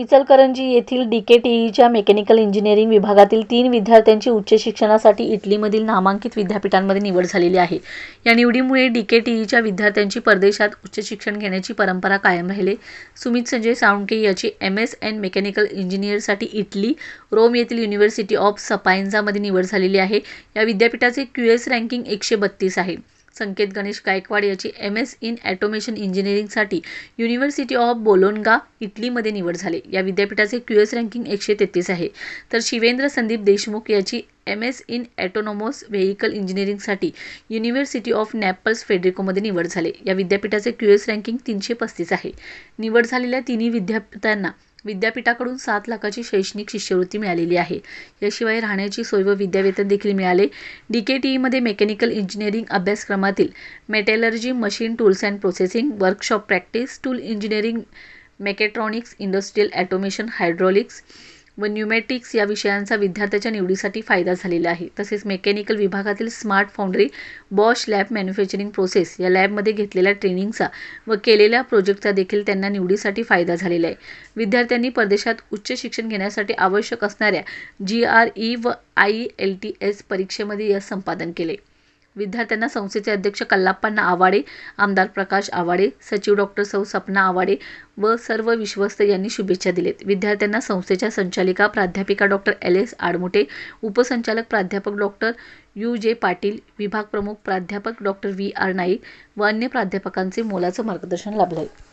इचलकरंजी येथील D K T ईच्या mechanical engineering विभागातील तीन विद्यार्थ्यांची उच्च शिक्षणासाठी इटलीमधील नामांकित विद्यापीठांमध्ये निवड झालेली आहे. या निवडीमुळे डी के टी ईच्या विद्यार्थ्यांची परदेशात उच्च शिक्षण घेण्याची परंपरा कायम राहिली. सुमित संजय साळुंके याची एम एस एन मेकॅनिकल इंजिनिअरसाठी इटली रोम येथील युनिव्हर्सिटी ऑफ सपायन्झामध्ये निवड झालेली आहे. या विद्यापीठाचे क्यू एस रँकिंग एकशे बत्तीस आहे. संकेत गणेश गायकवाड याची एम एस इन ॲटोमेशन इंजिनिअरिंगसाठी युनिव्हर्सिटी ऑफ बोलोनगा इटलीमध्ये निवड झाली. या विद्यापीठाचे क्यू एस रँकिंग एकशे तेहतीस आहे. तर शिवेंद्र संदीप देशमुख याची M S in autonomous vehicle इंजिनिअरिंगसाठी university of Naples फेडरिकोमध्ये निवड झाले. या विद्यापीठाचे क्यू एस रँकिंग तीनशे पस्तीस आहे. निवड झालेल्या तिन्ही विद्यापीठांना विद्यापीठाकडून सात लाखाची शैक्षणिक शिष्यवृत्ती मिळालेली आहे. याशिवाय राहण्याची सोय व विद्यावेतन देखील मिळाले. डी के टी ईमध्ये मेकॅनिकल इंजिनिअरिंग अभ्यासक्रमातील metallurgy machine tools and processing workshop practice tool engineering mechatronics industrial automation hydraulics व न्यूमॅटिक्स या विषयांचा विद्यार्थ्याच्या निवडीसाठी फायदा झालेला आहे. तसेच मेकॅनिकल विभागातील smart foundry Bosch lab manufacturing process या लॅबमध्ये घेतलेल्या ट्रेनिंगचा व केलेल्या प्रोजेक्टचा देखील त्यांना निवडीसाठी फायदा झालेला आहे. विद्यार्थ्यांनी परदेशात उच्च शिक्षण घेण्यासाठी आवश्यक असणाऱ्या जी आर ई व आय एल टी एस परीक्षेमध्ये यश संपादन केले. विद्यार्थ्यांना संस्थेचे अध्यक्ष कल्लाप्पांना आवाडे आमदार प्रकाश आवाडे सचिव डॉक्टर सौ सपना आवाडे व सर्व विश्वस्त यांनी शुभेच्छा दिलेत. विद्यार्थ्यांना संस्थेच्या संचालिका प्राध्यापिका डॉक्टर एल. एस. आडमुटे उपसंचालक प्राध्यापक डॉक्टर यू. जे. पाटील विभाग प्रमुख प्राध्यापक डॉक्टर व्ही. आर. नाईक व अन्य प्राध्यापकांचे मोलाचं मार्गदर्शन लाभलं आहे